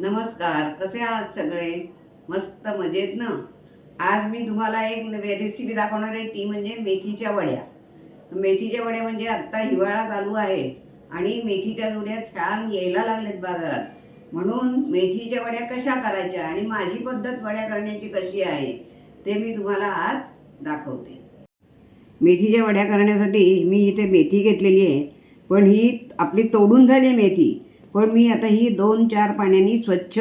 नमस्कार कसे आहात सगळे? मस्त मजेत ना? आज मी तुम्हाला एक नवी रेसिपी दाखवणार आहे ती म्हणजे मेथीच्या वड्या. मेथीच्या वड्या म्हणजे आत्ता हिवाळा चालू आहे आणि मेथीच्या जोड्या छान यायला लागलेत बाजारात. म्हणून मेथीच्या वड्या कशा करायच्या आणि माझी पद्धत वड्या करण्याची कशी आहे ते मी तुम्हाला आज दाखवते. मेथीच्या वड्या करण्यासाठी मी इथे मेथी घेतलेली आहे पण ही आपली तोडून झाली आहे मेथी. पण मी आता ही दोन चार पाण्याने स्वच्छ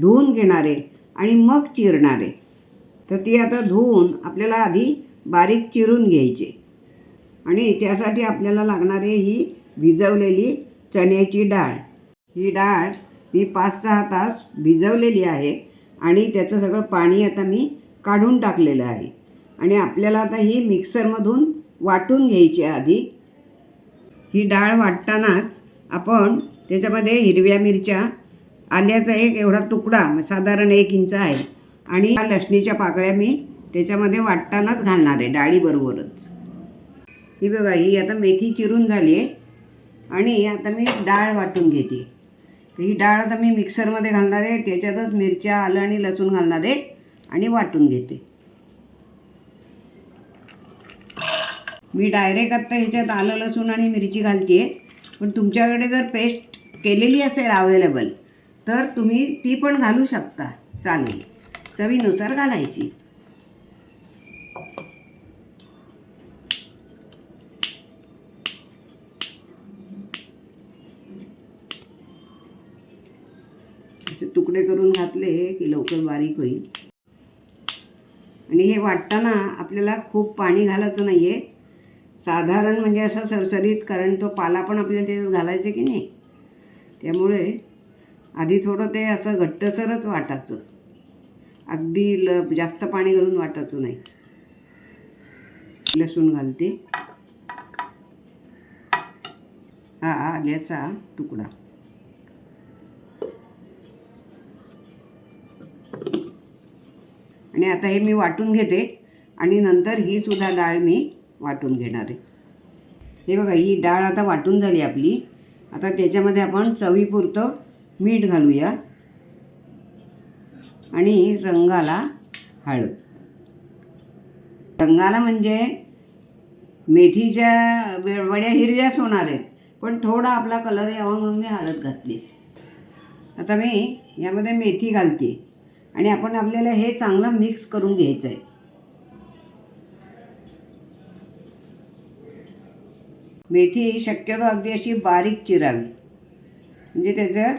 धुवून घेणार आहे आणि मग चिरणार आहे. तर ती आता धुवून आपल्याला आधी बारीक चिरून घ्यायची. आणि त्यासाठी आपल्याला लागणारे ही भिजवलेली चण्याची डाळ. ही डाळ मी पाच सहा तास भिजवलेली आहे आणि त्याचं सगळं पाणी आता मी काढून टाकलेलं आहे. आणि आपल्याला आता ही मिक्सरमधून वाटून घ्यायची आहे आधी. ही डाळ वाटतानाच आपण त्याच्यामध्ये हिरव्या मिरच्या आल्याचा एक एवढा तुकडा साधारण एक इंच आहे. आणि या लसणीच्या पाकळ्या मी त्याच्यामध्ये वाटतानाच घालणार आहे डाळीबरोबरच. ही बघा ही आता मेथी चिरून झाली आहे. आणि आता मी डाळ वाटून घेते. ही डाळ आता मी मिक्सरमध्ये घालणार आहे त्याच्यातच मिरच्या आलं आणि लसूण घालणार आहे आणि वाटून घेते. मी डायरेक्ट आत्ता ह्याच्यात आलं लसूण आणि मिरची घालते पण तुमच्याकडे जर पेस्ट केलेली असेल अवेलेबल तर तुम्ही ती पण घालू शकता. चालेल. चवीनुसार घालायची. असे तुकडे करून घातले की लवकर बारीक होईल. आणि हे वाटताना आपल्याला खूप पाणी घालायचं नाही आहे साधारण म्हणजे असं सरसरीत कारण तो पाला पण आपल्याला त्याच्यात घालायचा की नाही? त्यामुळे आधी थोडं ते असं घट्टसरच वाटायचं. अगदी ल जास्त पाणी घालून वाटायचं नाही. लसूण घालते. हा आल्याचा तुकडा. आणि आता हे मी वाटून घेते. आणि नंतर ही सुद्धा डाळ मी वाटून घेणार आहे. हे बघा ही डाळ आता वाटून झाली आपली. आता त्याच्यामध्ये आपण चवीपुरतं मीठ घालूया. आणि रंगाला हळद. रंगाला म्हणजे मेथीच्या वे- वड्या हिरव्याच होणार आहेत पण थोडा आपला कलर यावा म्हणून मी हळद घातली. आता मी यामध्ये मेथी घालते. आणि आपण आपल्याला हे चांगलं मिक्स करून घ्यायचं आहे मेथी शक्यतो अगदी अशी बारीक चिरावी. म्हणजे त्याचं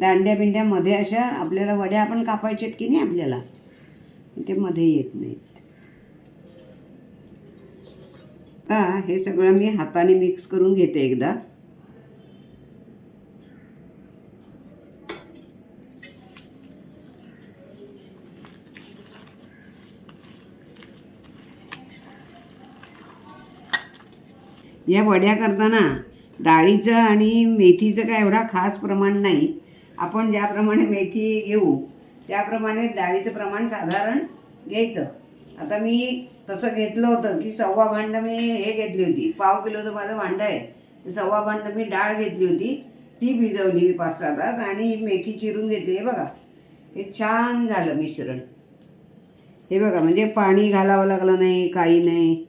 दांड्या बिंड्यामध्ये अशा आपल्याला वड्या आपण कापायच्यात की नाही आपल्याला? ते मध्ये येत नाहीत. आता हे सगळं मी हाताने मिक्स करून घेते एकदा. या वड्या करताना डाळीचं आणि मेथीचं काय एवढा खास प्रमाण नाही. आपण ज्याप्रमाणे मेथी घेऊ त्याप्रमाणे डाळीचं प्रमाण साधारण घ्यायचं. आता मी तसं घेतलं होतं की सव्वा भांडं मी हे घेतली होती. पाव किलोचं माझं भांडं आहे. सव्वा भांडं मी डाळ घेतली होती. ती भिजवली मी पाच सहा तास आणि मेथी चिरून घेतली. हे बघा. हे छान झालं मिश्रण. हे बघा म्हणजे पाणी घालावं लागलं नाही काही नाही.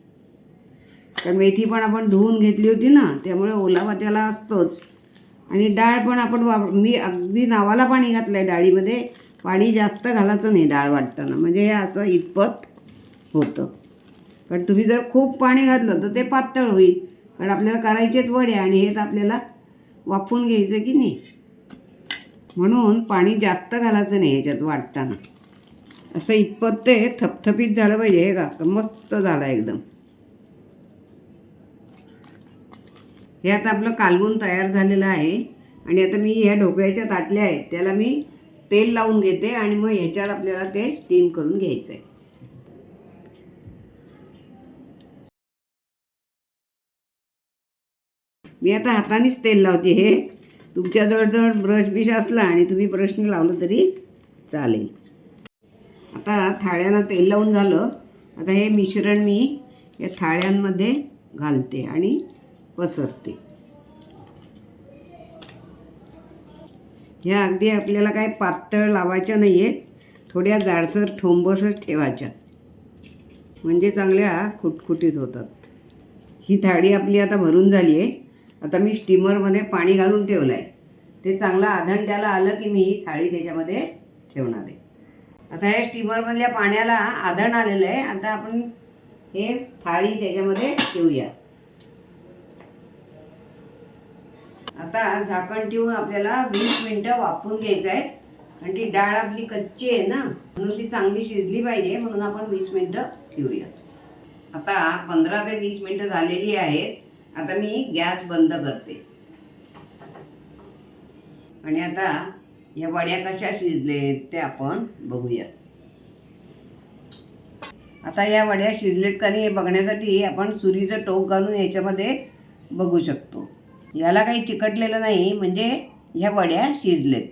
कारण मेथी पण आपण धुवून घेतली होती ना त्यामुळे ओलावा त्याला असतोच. आणि डाळ पण आपण वाप मी अगदी नावाला पाणी घातलं आहे डाळीमध्ये पाणी जास्त घालायचं नाही डाळ वाटताना. म्हणजे हे असं इतपत होतं. कारण तुम्ही जर खूप पाणी घातलं तर ते पातळ होईल. कारण आपल्याला करायचेच वडे आणि हेच आपल्याला वाफवून घ्यायचं की नाही. म्हणून पाणी जास्त घालायचं नाही ह्याच्यात वाटताना. असं इतपत ते थपथपीत झालं पाहिजे. हे का? मस्त झालं एकदम. हे आता आपलं कालवून तयार झालेलं आहे. आणि आता मी ह्या ढोकळ्याच्या ताटल्या आहेत. त्याला मी तेल लावून घेते आणि मग ह्याच्यात आपल्याला ते स्टीम करून घ्यायचं आहे मी आता हातानेच तेल लावते हे. तुमच्याजवळ जर ब्रश बिश असला आणि तुम्ही ब्रशने लावलं तरी चालेल. आता थाळ्यांना तेल लावून झालं. आता हे मिश्रण मी या थाळ्यांमध्ये घालते आणि पसरते. ह्या अगदी आपल्याला काय पातळ लावायच्या नाही आहेत थोड्या जाडसर ठोंबसच ठेवायच्या. म्हणजे चांगल्या खुटखुटीत होतात. ही थाळी आपली आता भरून झाली आहे आता मी स्टीमरमध्ये पाणी घालून ठेवलं आहे ते चांगलं आधण त्याला आलं की मी ही थाळी त्याच्यामध्ये ठेवणार आहे. आता या स्टीमरमधल्या पाण्याला आधण आलेलं आहे. आता आपण हे थाळी त्याच्यामध्ये ठेवूया. आता झाकण ठेवून आपल्याला वीस मिनटं वाफवून घ्यायचं आहे. आणि ती डाळ आपली कच्ची आहे ना म्हणून ती चांगली शिजली पाहिजे म्हणून आपण वीस मिनटं ठेवूया आता पंधरा ते वीस मिनटं झालेली आहेत. आता मी गॅस बंद करते. आणि आता या वड्या कशा शिजलेत ते आपण बघूया आता या वड्या शिजलेत का नाही हे बघण्यासाठी आपण सुरीचं टोक घालून याच्यामध्ये बघू शकतो. याला काही चिकटलेलं नाही म्हणजे ह्या वड्या शिजलेत.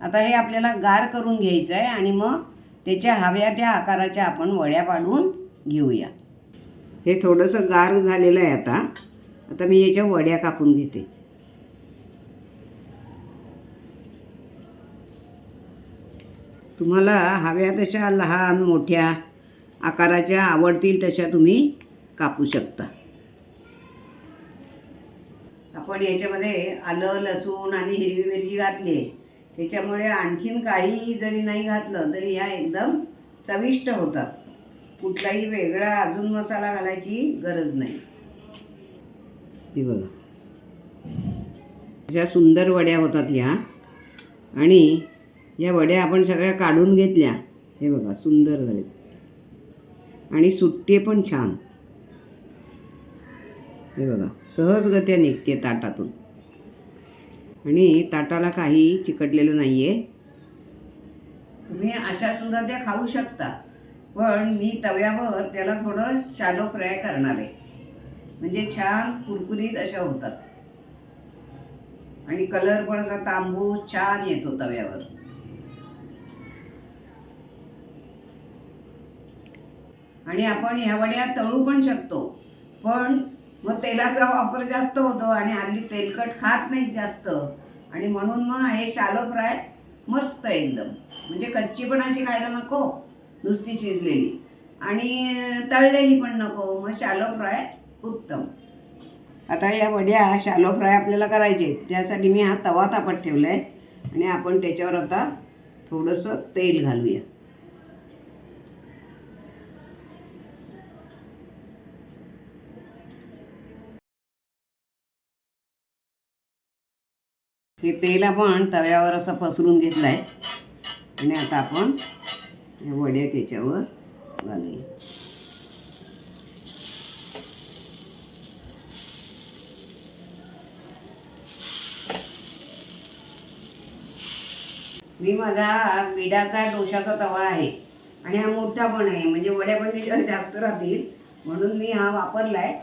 आता हे आपल्याला गार करून घ्यायचं आहे आणि मग त्याच्या हव्या त्या आकाराच्या आपण वड्या पाडून घेऊया. हे थोडंसं गार झालेलं आहे आता. आता मी याच्या वड्या कापून घेते. तुम्हाला हव्या तशा लहान मोठ्या आकाराच्या आवडतील तशा तुम्ही कापू शकता. आपण याच्यामध्ये आलं लसूण आणि हिरवी मिरची घातली. आहे त्याच्यामुळे आणखीन काही जरी नाही घातलं तरी ह्या एकदम चविष्ट होतात. कुठलाही वेगळा अजून मसाला घालायची गरज नाही. हे बघा. ज्या सुंदर वड्या होतात ह्या आणि या वड्या आपण सगळ्या काढून घेतल्या. हे बघा सुंदर झाले आणि सुट्टे पण छान. हे बघा सहजगत्या निघते ताटातून. आणि ताटाला काही चिकटलेलं नाही आहे तुम्ही अशा सुद्धा त्या खाऊ शकता पण मी तव्यावर त्याला थोडं शालो फ्राय करणार आहे. म्हणजे छान कुरकुरीत अशा होतात. आणि कलर पण असा तांबूस छान येतो तव्यावर. आणि आपण ह्या वड्या तळू पण शकतो पण मग तेलाचा वापर जास्त होतो आणि हल्ली तेलकट खात नाहीत जास्त. आणि म्हणून मग हे शालो फ्राय मस्त एकदम. म्हणजे कच्ची पण अशी खायला नको नुसती शिजलेली. आणि तळलेली पण नको मग शालो फ्राय उत्तम. आता या वड्या शालो फ्राय आपल्याला करायचे आहेत. त्यासाठी मी हा तवा तापत ठेवला आहे आणि आपण त्याच्यावर आता थोडंसं तेल घालूया. हे तेल आपण तव्यावर असं पसरून घेतलं आहे आणि आता आपण हे त्याच्यावर घालूया. मी माझा बिडाचा डोशाचा तवा आहे. आणि हा मोठा पण आहे म्हणजे वड्या पण त्याच्यावर जास्त राहतील. म्हणून मी हा वापरला आहे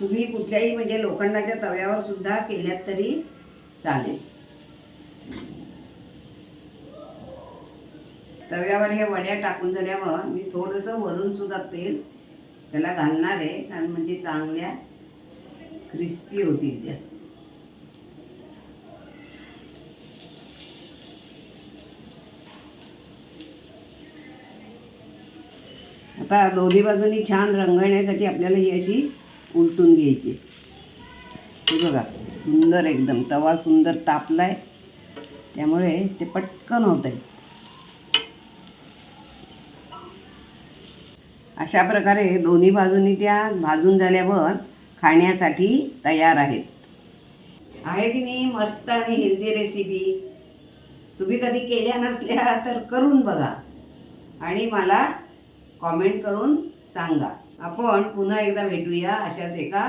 तुम्ही कुठल्याही म्हणजे लोखंडाच्या तव्यावर सुद्धा केल्यात तरी चालेल. तव्यावर हे वड्या टाकून झाल्यावर मी थोडंसं वरून सुद्धा तेल त्याला घालणार आहे कारण म्हणजे चांगल्या क्रिस्पी होतील त्या. आता दोन्ही बाजूनी छान रंगवण्यासाठी आपल्याला ही अशी उलटून घ्यायची. बघा सुंदर एकदम तवा सुंदर तापलाय. त्यामुळे ते पटकन होत आहे अशा प्रकारे दोन्ही बाजूनी त्या भाजून झाल्यावर खाण्यासाठी तयार आहेत. आहे की नाही मस्त आणि हेल्दी रेसिपी तुम्ही कधी केल्या नसल्या तर करून बघा आणि मला कॉमेंट करून सांगा. आपण पुन्हा एकदा भेटूया अशाच एका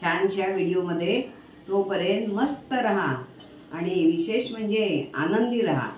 छानशा व्हिडिओमध्ये. तोपर्यंत मस्त रहा आणि विशेष म्हणजे आनंदी रहा.